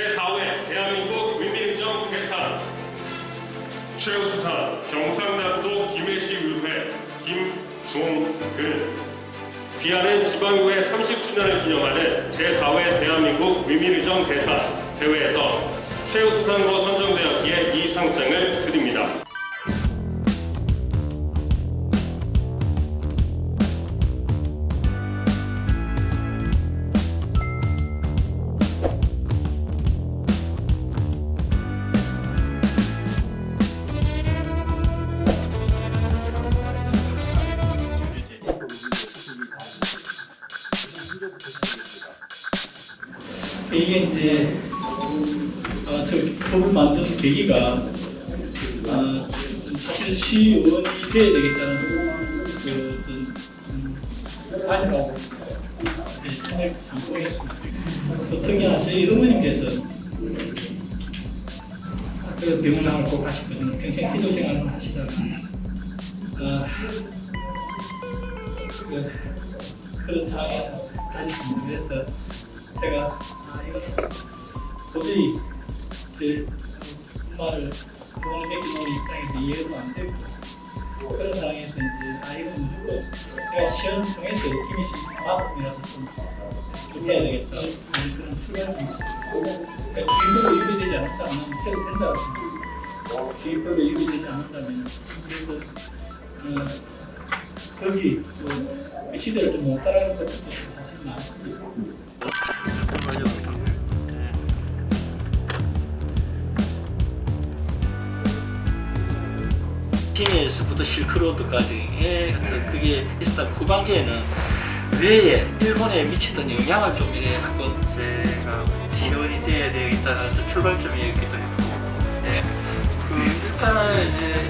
제4회 대한민국 위민의정 대상 최우수상 경상남도 김해시의회 김종근. 귀하는 지방의회 30주년을 기념하는 제4회 대한민국 위민의정 대상 대회에서 최우수상으로 선정되었기에 이 상장을 이게 이제 어, 저 법을 만든 계기가 어, 사실 시의원이 돼야 되겠다는 그 어떤 음, 관념 통역 상고였습니다. 또 특히나 저희 어머님께서 그 병원을 앓고 가셨거든요. 평생 기도 생활을 하시다가 어, 그, 그런 상황에서 가셨습니다. 그래서 제가 아 이거 도저히 제 엄마를 병원에 맡겨놓은 입장에서 이해도 안 되고 그런 상황에서 이제 아 이거 무조건 내가 시험 통해서 김희씨 만큼이라도 좀, 좀 해야 되겠다 그런 출발점이었어요. 그러니까 주인법에 유배되지 않았다면 해도 된다고. 주인법에 유배되지 않는다면 그래서 어, 덕이 또그 시대를 좀 못 따라가는 것들도 사실 많습니다. 팀에서부터 실크로드까지의 어떤 그게 있었다 후반기에는 뇌에 일본에 미치던 영향을 좀 이래 한번 제가 시원이 돼야 되겠다는 출발점이었기도 했고 예. 그 일단은 이제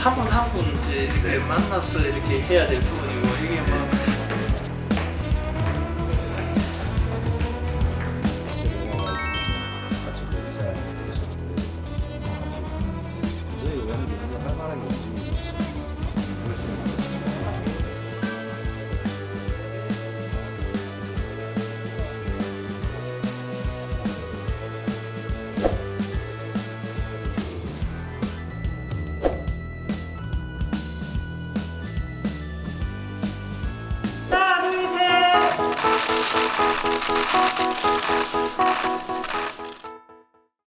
한분 한 분 이제 만나서 이렇게 해야 될 부분이고 이게 뭐